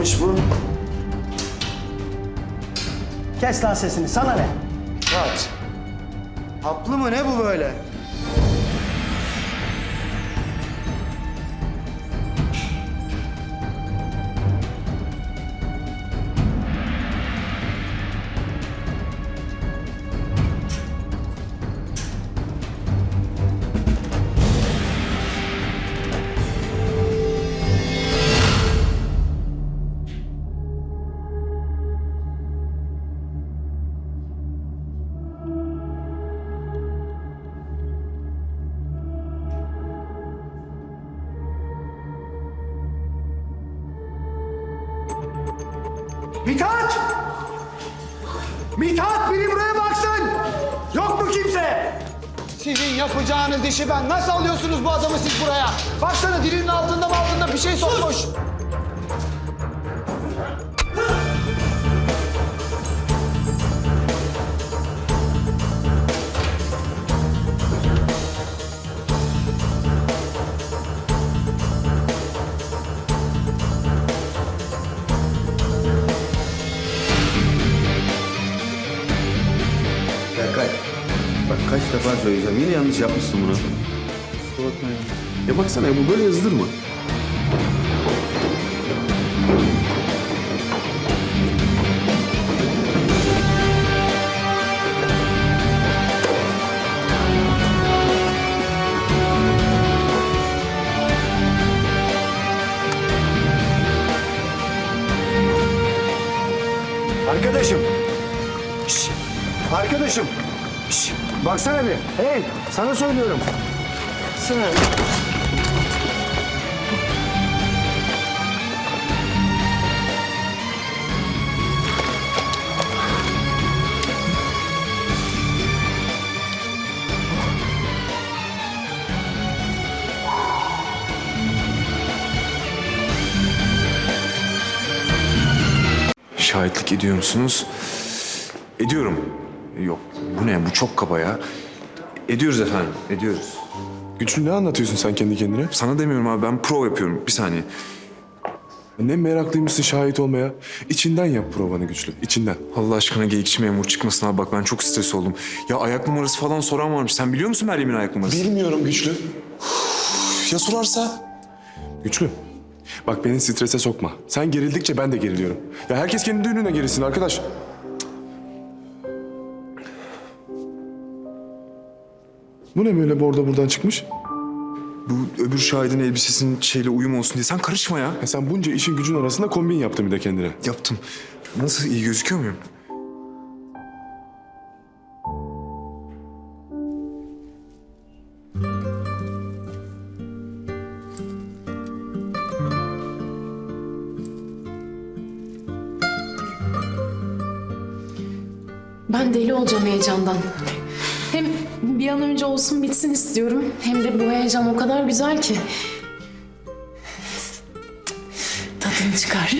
neymiş bu? Kes lan sesini sana ne? Kaç. Haplı mı ne bu böyle? Mithat! Mithat biri buraya baksın! Yok mu kimse? Sizin yapacağınız işi ben nasıl alıyorsunuz bu adamı siz buraya? Baksana dilinin altında mı altında bir şey sokmuş. Defa söyleyeceğim. Yine yanlış yapmışsın bunu. Kusura bakma ya. Ya baksana ya, bu böyle yazılır mı? Arkadaşım. Şş, arkadaşım. Şş, baksana bir. Hey, sana söylüyorum. Sana. Şahitlik ediyor musunuz? Ediyorum. Yok bu ne bu çok kaba ya. Ediyoruz efendim ediyoruz. Güçlü ne anlatıyorsun sen kendi kendine? Sana demiyorum abi ben pro yapıyorum bir saniye. Ne meraklıymışsın şahit olmaya. İçinden yap provanı güçlü, içinden. Allah aşkına geyikçi memur çıkmasın abi bak ben çok stres oldum. Ya ayak numarası falan soran varmış. Sen biliyor musun Meryem'in ayak numarası? Bilmiyorum güçlü. ya sorarsa? Güçlü. Bak beni strese sokma. Sen gerildikçe ben de geriliyorum. Ya herkes kendi düğününe gerilsin arkadaş. Bu ne böyle bordo buradan çıkmış? Bu öbür şahidin elbisesinin şeyle uyum olsun diye. Sen karışma ya. Ya sen bunca işin gücün arasında kombin yaptın bir de kendine. Yaptım. Nasıl iyi gözüküyor muyum? Ben deli olacağım heyecandan. Bir an önce olsun bitsin istiyorum. Hem de bu heyecan o kadar güzel ki. Tadını çıkar.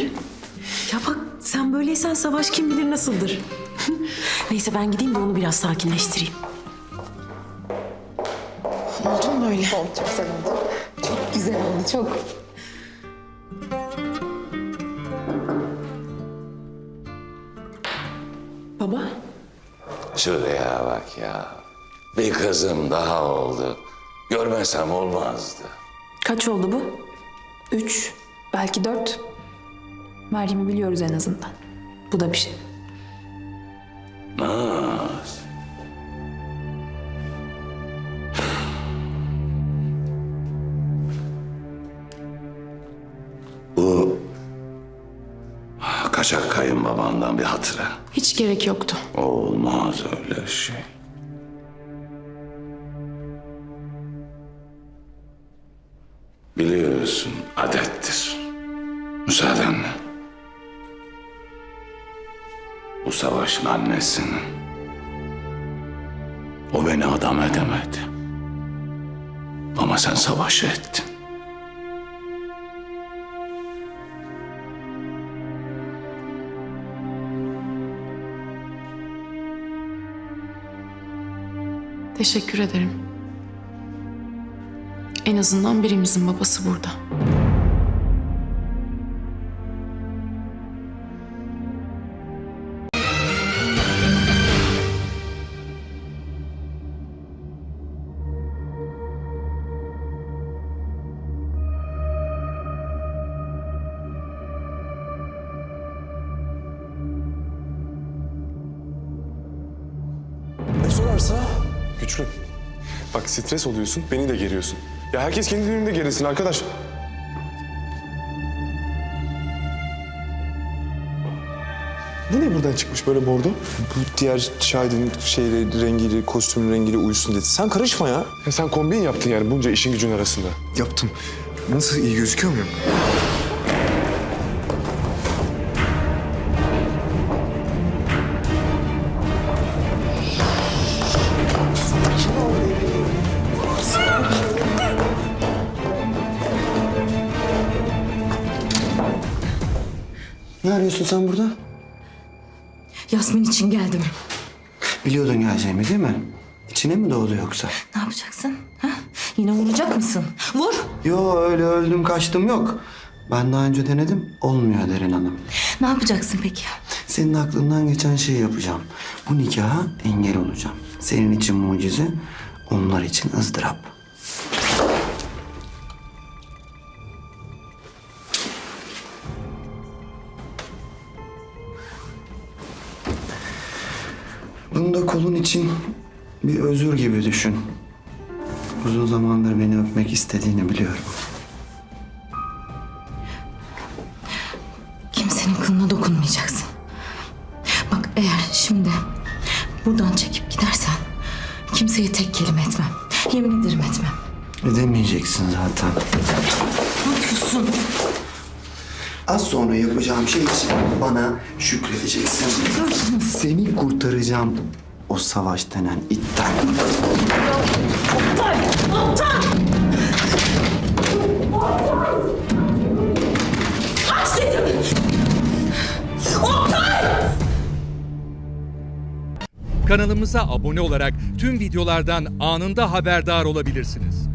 Ya bak sen böyleysen savaş kim bilir nasıldır. Neyse ben gideyim de onu biraz sakinleştireyim. Oldu mu böyle? Oldu, çok güzel oldu. Çok güzel oldu, çok. Baba, Şuraya bak ya. Bir kızım daha oldu. Görmesem olmazdı. Kaç oldu bu? Üç, belki dört. Meryem'i biliyoruz en azından. Bu da bir şey. Naz. Bu kaçak kayınbabandan bir hatıra. hiç gerek yoktu. Olmaz öyle şey. Biliyorsun adettir. Müsaadenle. Bu savaşın annesinin. O beni adam edemedi. Ama sen savaşı ettin. Teşekkür ederim. En azından birimizin babası burada. Ne sorarsa güçlü. Bak stres oluyorsun, beni de geriyorsun. Ya herkes kendi düğününde gerilsin arkadaş. Bu ne buradan çıkmış böyle bordo? Bu diğer şahidin şeyle rengiyle, kostümün rengiyle uyusun dedi. Sen karışma ya. Ya sen kombin yaptın yani bunca işin gücün arasında. Yaptım. Nasıl iyi gözüküyor muyum? Ne arıyorsun sen burada? Yasmin için geldim. Biliyordun geleceğimi değil mi? İçine mi doğdu yoksa? Ne yapacaksın? Ha? Yine vuracak mısın? Vur. Yo öyle öldüm kaçtım yok. Ben daha önce denedim. Olmuyor Derin Hanım. Ne yapacaksın peki? Senin aklından geçen şeyi yapacağım. Bu nikaha engel olacağım. Senin için mucize, onlar için ızdırap. Bunu da kolun için bir özür gibi düşün. Uzun zamandır beni öpmek istediğini biliyorum. Kimsenin kılına dokunmayacaksın. Bak eğer şimdi buradan çekip gidersen kimseye tek kelime etmem. Yemin ederim etmem. Edemeyeceksin zaten. Ne yapıyorsun? Az sonra yapacağım şey için bana şükredeceksin. Seni kurtaracağım o savaş denen itten. Kanalımıza abone olarak tüm videolardan anında haberdar olabilirsiniz.